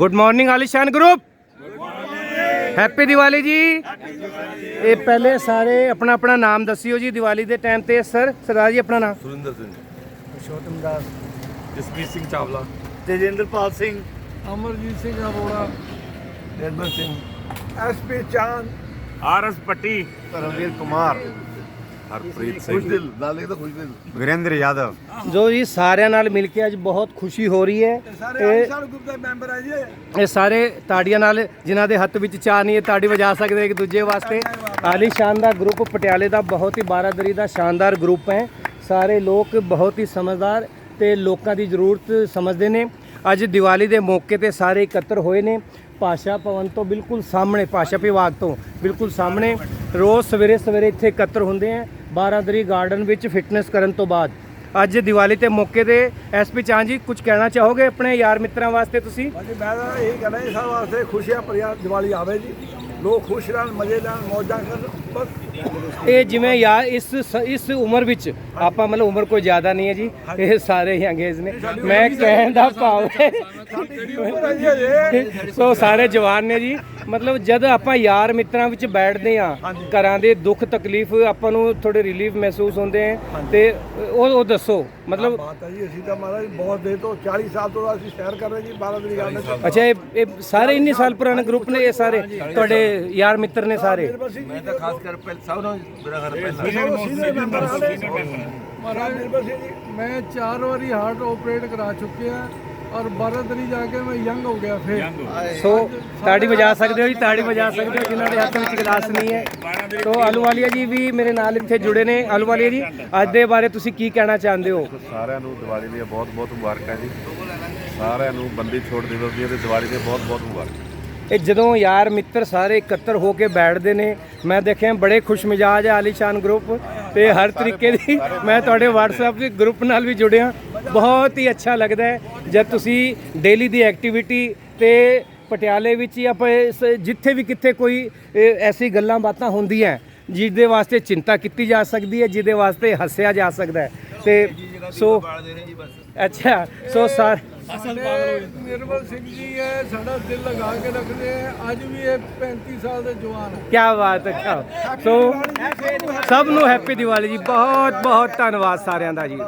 Good morning Alishan group happy Diwali ji ਇਹ ਪਹਿਲੇ ਸਾਰੇ ਆਪਣਾ ਆਪਣਾ ਨਾਮ ਦੱਸਿਓ ਜੀ ਦੀਵਾਲੀ ਦੇ ਟਾਈਮ ਤੇ। ਸਰ ਸਰਦਾਰ ਜੀ ਆਪਣਾ ਨਾਮ? Surinder Singh. Chhotam Das. Jasmeet Singh Chawla. Tejinderpal Singh. Amarjeet Singh Arora. Nirmal Singh. SP Chand. R S Patti. Dharamvir Kumar. Harpreet ਖੁਸ਼ ਦਿਲ ਨਾਲੇ ਤਾਂ ਖੁਸ਼ ਦਿਲ। ਵਿਰੇਂਦਰ ਯਾਦਵ। ਜੋ ਜੀ ਸਾਰਿਆਂ ਨਾਲ ਮਿਲ ਕੇ ਅੱਜ ਬਹੁਤ ਖੁਸ਼ੀ ਹੋ ਰਹੀ ਹੈ। ਸਾਰੇ ਇਹ ਆਲੀਸ਼ਾਨ ਗਰੁੱਪ ਦੇ ਮੈਂਬਰ ਹੈ ਜੀ ਇਹ। ਸਾਰੇ ਤਾੜੀਆਂ ਨਾਲ ਜਿਨ੍ਹਾਂ ਦੇ ਹੱਥ ਵਿੱਚ ਚਾਹ ਨਹੀਂ ਹੈ ਤਾੜੀ ਵਜਾ ਸਕਦੇ ਇੱਕ ਦੂਜੇ ਵਾਸਤੇ। ਆਲੀਸ਼ਾਨ ਦਾ ਗਰੁੱਪ ਪਟਿਆਲੇ ਦਾ ਬਹੁਤ ਹੀ ਬਾਰਾਦਰੀ ਦਾ ਸ਼ਾਨਦਾਰ ਗਰੁੱਪ ਹੈ। ਸਾਰੇ ਲੋਕ ਬਹੁਤ ਹੀ ਸਮਝਦਾਰ ਤੇ ਲੋਕਾਂ ਦੀ ਜ਼ਰੂਰਤ ਸਮਝਦੇ ਨੇ। ਅੱਜ ਦੀਵਾਲੀ ਦੇ ਮੌਕੇ ਤੇ ਸਾਰੇ ਇਕੱਤਰ ਹੋਏ ਨੇ। ਭਾਸ਼ਾ ਭਵਨ ਤੋਂ ਬਿਲਕੁਲ ਸਾਹਮਣੇ ਭਾਸ਼ਾ ਵਿਭਾਗ ਤੋਂ ਬਿਲਕੁਲ ਸਾਹਮਣੇ। ਰੋਜ਼ ਸਵੇਰੇ ਸਵੇਰੇ ਇੱਥੇ ਇਕੱਤਰ ਹੁੰਦੇ ਆ। ਬਾਰਾਦਰੀ ਗਾਰਡਨ ਵਿੱਚ ਫਿਟਨੈਸ ਕਰਨ ਤੋਂ ਬਾਅਦ। ਅੱਜ ਦੀਵਾਲੀ ਤੇ ਮੌਕੇ ਤੇ ਐਸਪੀ ਚਾਂ ਜੀ ਕੁਝ ਕਹਿਣਾ ਚਾਹੋਗੇ ਆਪਣੇ ਯਾਰ ਮਿੱਤਰਾਂ ਵਾਸਤੇ ਤੁਸੀਂ? ਹਾਂਜੀ ਮੈਂ ਤਾਂ ਇਹੀ ਕਹਿਣਾ ਜੀ ਸਭ ਵਾਸਤੇ ਖੁਸ਼ੀਆਂ ਭਰਿਆ ਦੀਵਾਲੀ ਆਵੇ ਜੀ। ਲੋਕ ਖੁਸ਼ ਰਹਿਣ ਮਜ਼ੇ ਲੈਣ ਮੌਜਾਂ ਕਰਨ ਬਸ। ਇਹ ਜਿਵੇਂ ਯਾਰ ਇਸ ਇਸ ਉਮਰ ਵਿੱਚ ਆਪਾਂ ਮਤਲਬ ਉਮਰ ਕੋਈ ਜ਼ਿਆਦਾ ਨਹੀਂ ਹੈ ਜੀ। ਇਹ ਸਾਰੇ ਹੀ ਅੰਗੇਜ਼ ਨੇ। ਮੈਂ ਕਹਿਣ ਦਾ ਭਾਵ ਹੈ। ਸੋ ਸਾਰੇ ਜਵਾਨ ਨੇ ਜੀ ਮਤਲਬ ਜਦ ਆਪਾਂ ਯਾਰ ਮਿੱਤਰਾਂ ਵਿੱਚ ਬੈਠਦੇ ਆ ਘਰਾਂ ਦੇ ਦੁੱਖ ਤਕਲੀਫ ਆਪਾਂ ਨੂੰ ਥੋੜੇ ਰਿਲੀਫ ਮਹਿਸੂਸ ਹੁੰਦੇ ਆ ਤੇ ਉਹ ਉਹ ਦੱਸੋ ਮਤਲਬ ਬਾਤ ਹੈ ਜੀ ਅਸੀਂ ਤਾਂ ਮਹਾਰਾਜ ਬਹੁਤ ਦੇਰ ਤੋਂ 40 ਸਾਲ ਤੋਂ ਅਸੀਂ ਸੈਰ ਕਰ ਰਹੇ ਜੀ ਬਾਰਾਂ ਦੀ ਗੱਲ ਵਿੱਚ ਅੱਛਾ ਇਹ ਇਹ ਸਾਰੇ ਇੰਨੇ ਸਾਲ ਪੁਰਾਣੇ ਗਰੁੱਪ ਨੇ ਇਹ ਸਾਰੇ? ਤੁਹਾਡੇ ਯਾਰ ਮਿੱਤਰ ਨੇ ਸਾਰੇ? ਮੈਂ ਤਾਂ ਖਾਸ ਕਰ ਪਹਿਲ ਸਭ ਨੂੰ ਮੇਰਾ ਘਰ ਪਹਿਲਾਂ। ਸੀਨੀਅਰ ਮੈਂਬਰ ਮਹਾਰਾਜ ਨਿਰਭਰ ਸਿੰਘ ਜੀ ਮੈਂ ਚਾਰ ਵਾਰੀ ਹਾਰਟ ਆਪਰੇਟ ਕਰਾ ਚੁੱਕਿਆ। ਔਰ ਬਾਰਾਦਰੀ ਜਾ ਕੇ ਮੈਂ ਯੰਗ ਹੋ ਗਿਆ ਫਿਰ। ਸੋ ਤਾੜੀ ਵਜਾ ਸਕਦੇ ਹੋ ਜੀ ਤਾੜੀ ਵਜਾ ਸਕਦੇ ਹੋ ਜਿਨ੍ਹਾਂ ਦੇ ਹੱਥ ਵਿੱਚ ਗਲਾਸ ਨਹੀਂ ਹੈ। ਸੋ ਆਲੂਵਾਲੀਆ ਜੀ ਵੀ ਮੇਰੇ ਨਾਲ ਇੱਥੇ ਜੁੜੇ ਨੇ। ਆਲੂਵਾਲੀਆ ਜੀ ਅੱਜ ਦੇ ਬਾਰੇ ਤੁਸੀਂ ਕੀ ਕਹਿਣਾ ਚਾਹੁੰਦੇ ਹੋ? ਸਾਰਿਆਂ ਨੂੰ ਦੀਵਾਲੀ ਦੀਆਂ ਬਹੁਤ ਬਹੁਤ ਮੁਬਾਰਕਾਂ ਜੀ। ਸਾਰਿਆਂ ਨੂੰ ਬੰਦੀ ਛੋੜ ਦਿਵਸ ਦੀਆਂ ਤੇ ਦੀਵਾਲੀ ਦੀਆਂ ਬਹੁਤ ਬਹੁਤ ਮੁਬਾਰਕਾਂ। ਇਹ ਜਦੋਂ ਯਾਰ ਮਿੱਤਰ ਸਾਰੇ ਇਕੱਤਰ ਹੋ ਕੇ ਬੈਠਦੇ ਨੇ ਮੈਂ ਦੇਖਿਆ ਬੜੇ ਖੁਸ਼ ਮਿਜਾਜ ਹੈ ਆਲੀਸ਼ਾਨ ਗਰੁੱਪ ਤੇ ਹਰ ਤਰੀਕੇ ਦੀ ਮੈਂ ਤੁਹਾਡੇ WhatsApp ਦੇ ਗਰੁੱਪ ਨਾਲ ਵੀ ਜੁੜਿਆ। ਬਹੁਤ ਹੀ ਅੱਛਾ ਲੱਗਦਾ ਹੈ। ਜਦ ਤੁਸੀਂ ਡੇਲੀ ਦੀ ਐਕਟੀਵਿਟੀ ਤੇ ਪਟਿਆਲੇ ਵਿੱਚ ਜਾਂ ਜਿੱਥੇ ਵੀ ਕਿੱਥੇ ਕੋਈ ਐਸੀ ਗੱਲਾਂ ਬਾਤਾਂ ਹੁੰਦੀਆਂ ਜਿਹਦੇ ਵਾਸਤੇ ਚਿੰਤਾ ਕੀਤੀ ਜਾ ਸਕਦੀ ਹੈ ਜਿਹਦੇ ਵਾਸਤੇ ਹੱਸਿਆ ਜਾ ਸਕਦਾ ਹੈ। ਤੇ ਸੋ ਅੱਛਾ ਸੋ ਸਾਰ ਨਿਰਮਲ ਸਿੰਘ ਜੀ ਹੈ ਸਾਡਾ ਦਿਲ ਲਗਾ ਕੇ ਰੱਖਦੇ ਹੈ ਅੱਜ ਵੀ ਇਹ 35 ਸਾਲ ਦੇ ਜਵਾਨ ਹੈ ਕੀ ਬਾਤ ਹੈ ਕਿਆ। ਸੋ ਸਭ ਨੂੰ ਹੈਪੀ ਦੀਵਾਲੀ ਜੀ। ਬਹੁਤ ਬਹੁਤ ਧੰਨਵਾਦ ਸਾਰਿਆਂ ਦਾ ਜੀ।